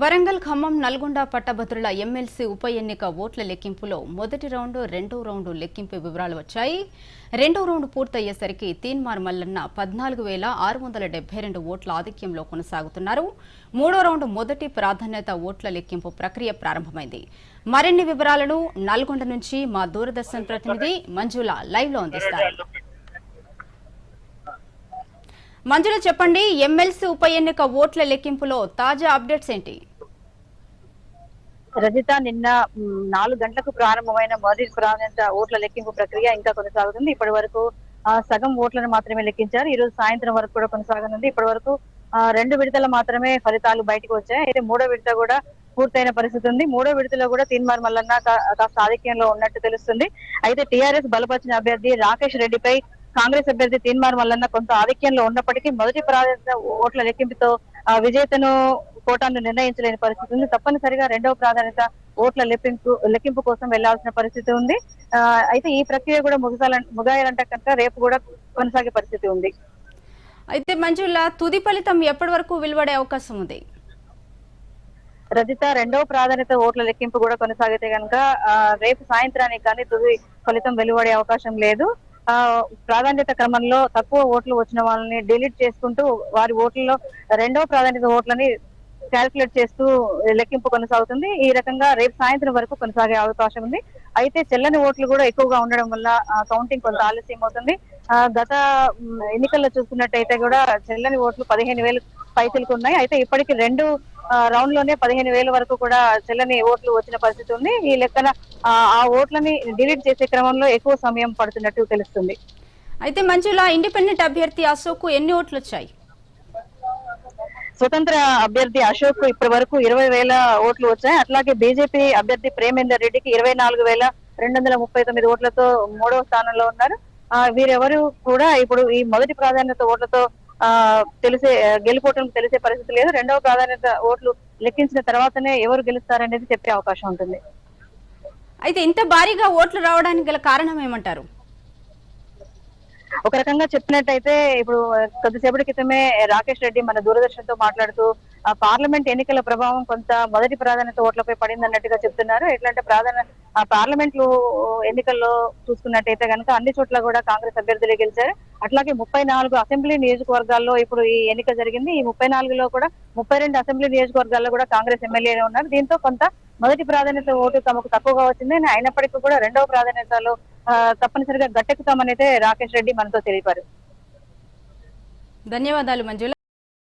వరంగల్ ఖమ్మం నల్గొండ పట్టభద్రుల ఎమ్మెల్సీ ఉప ఎన్నిక ఓట్ల లెక్కింపులో మొదటి రౌండ్ రెండో రౌండ్ లెక్కింపు వివరాలు వచ్చాయి. రెండో రౌండ్ పూర్తయ్యేసరికి తీన్మార్ మల్లన్న పద్నాలుగు వేల ఆరు వందల డెబ్బై రెండు ఓట్ల ఆధిక్యంలో కొనసాగుతున్నారు. మూడో రౌండ్ మొదటి ప్రాధాన్యత ఓట్ల లెక్కింపు ప్రక్రియ ప్రారంభమైంది. మరిన్ని వివరాలను నల్గొండ నుంచి మా దూరదర్శన్ ప్రతినిధి మంజుల లైవ్లో అందిస్తారు. మంజుల చెప్పండి ఎమ్మెల్సీ ఉప ఎన్నిక ఓట్ల లెక్కింపులో తాజా అప్డేట్స్ ఏంటి? రజిత నిన్న నాలుగు గంటలకు ప్రారంభమైన మొదటి ప్రాధాన్యత ఓట్ల లెక్కింపు ప్రక్రియ ఇంకా కొనసాగుతుంది. ఇప్పటి వరకు సగం ఓట్లను మాత్రమే లెక్కించారు. ఈ రోజు సాయంత్రం వరకు కూడా కొనసాగనుంది. ఇప్పటి వరకు రెండు విడతలు మాత్రమే ఫలితాలు బయటకు వచ్చాయి. అయితే మూడో విడత కూడా పూర్తయిన పరిస్థితి ఉంది. మూడో విడతలో కూడా తీన్మార్ మల్లన్న కాస్త ఆధిక్యంలో ఉన్నట్టు తెలుస్తుంది. అయితే టీఆర్ఎస్ బలపరిచిన అభ్యర్థి రాకేష్ రెడ్డిపై కాంగ్రెస్ అభ్యర్థి తీన్మార్ మల్లన్న కొంత ఆధిక్యంలో ఉన్నప్పటికీ మొదటి ప్రాధాన్యత ఓట్ల లెక్కింపుతో విజేతను కోటాను నిర్ణయించలేని పరిస్థితి ఉంది. తప్పనిసరిగా రెండవ ప్రాధాన్యత ఓట్ల లెక్కింపు లెక్కింపు కోసం వెళ్ళాల్సిన పరిస్థితి ఉంది. అయితే ఈ ప్రక్రియ కూడా ముగిసాల ముగాయాలంటే కనుక రేపు కూడా కొనసాగే పరిస్థితి ఉంది. అయితే మంజుల తుది ఫలితం ఎప్పటి వరకు వెలువడే అవకాశం ఉంది? రజిత రెండవ ప్రాధాన్యత ఓట్ల లెక్కింపు కూడా కొనసాగితే కనుక రేపు సాయంత్రానికి కానీ తుది ఫలితం వెలువడే అవకాశం లేదు. ప్రాధాన్యత క్రమంలో తక్కువ ఓట్లు వచ్చిన వాళ్ళని డిలీట్ చేసుకుంటూ వారి ఓట్లలో రెండవ ప్రాధాన్యత ఓట్లని క్యాల్కులేట్ చేస్తూ లెక్కింపు కొనసాగుతుంది. ఈ రకంగా రేపు సాయంత్రం వరకు కొనసాగే అవకాశం ఉంది. అయితే చెల్లని ఓట్లు కూడా ఎక్కువగా ఉండడం వల్ల కౌంటింగ్ కొంత ఆలస్యం అవుతుంది ఆ, గత ఎన్నికల్లో చూసుకున్నట్టయితే కూడా చెల్లని ఓట్లు పదిహేను వేలు పైసలకు ఉన్నాయి. అయితే ఇప్పటికి రెండు రౌండ్లోనే పదిహేను వేల వరకు కూడా చెల్లని ఓట్లు వచ్చిన పరిస్థితి ఉంది. ఈ లెక్కన ఆ, ఓట్లని డిలీట్ చేసే క్రమంలో ఎక్కువ సమయం పడుతున్నట్టు తెలుస్తుంది. అయితే మంజుల ఇండిపెండెంట్ అభ్యర్థి అశోక్ ఎన్ని ఓట్లు వచ్చాయి స్వతంత్ర అభ్యర్థి అశోక్ ఇప్పటి వరకు ఇరవై వేల ఓట్లు వచ్చాయి. అట్లాగే బీజేపీ అభ్యర్థి ప్రేమేందర్ రెడ్డికి ఇరవై నాలుగు వేల రెండు వందల ముప్పై తొమ్మిది ఓట్లతో మూడవ స్థానంలో ఉన్నారు. వీరెవరు కూడా ఇప్పుడు ఈ మొదటి ప్రాధాన్యత ఓట్లతో తెలిసే గెలుపోవటం తెలిసే పరిస్థితి లేదు. రెండవ ప్రాధాన్యత ఓట్లు లెక్కించిన తర్వాతనే ఎవరు గెలుస్తారనేది చెప్పే అవకాశం ఉంటుంది. అయితే ఇంత భారీగా ఓట్లు రావడానికి గల కారణం ఏమంటారు? ఒక రకంగా చెప్పినట్టయితే ఇప్పుడు కొద్దిసేపటి క్రితమే రాకేష్ రెడ్డి మన దూరదర్శన్తో మాట్లాడుతూ ఆ పార్లమెంట్ ఎన్నికల ప్రభావం కొంత మొదటి ప్రాధాన్యత ఓట్లపై పడింది అన్నట్టుగా చెప్తున్నారు. ఎట్లంటే ప్రాధాన్య ఆ పార్లమెంట్ ఎన్నికల్లో చూసుకున్నట్టయితే కనుక అన్ని చోట్ల కూడా కాంగ్రెస్ అభ్యర్థులే గెలిచారు. అట్లాగే ముప్పై నాలుగు అసెంబ్లీ నియోజకవర్గాల్లో ఇప్పుడు ఈ ఎన్నిక జరిగింది. ఈ ముప్పై నాలుగులో కూడా ముప్పై రెండు అసెంబ్లీ నియోజకవర్గాల్లో కూడా కాంగ్రెస్ ఎమ్మెల్యేలు ఉన్నారు. దీంతో కొంత మొదటి ప్రాధాన్యత ఓటు తమకు తక్కువగా వచ్చింది. అయినప్పటికీ కూడా రెండవ ప్రాధాన్యతలో తప్పనిసరిగా గట్టెక్కుతామని అయితే రాకేష్ రెడ్డి మనతో తెలిపారు. ధన్యవాదాలు మంజుల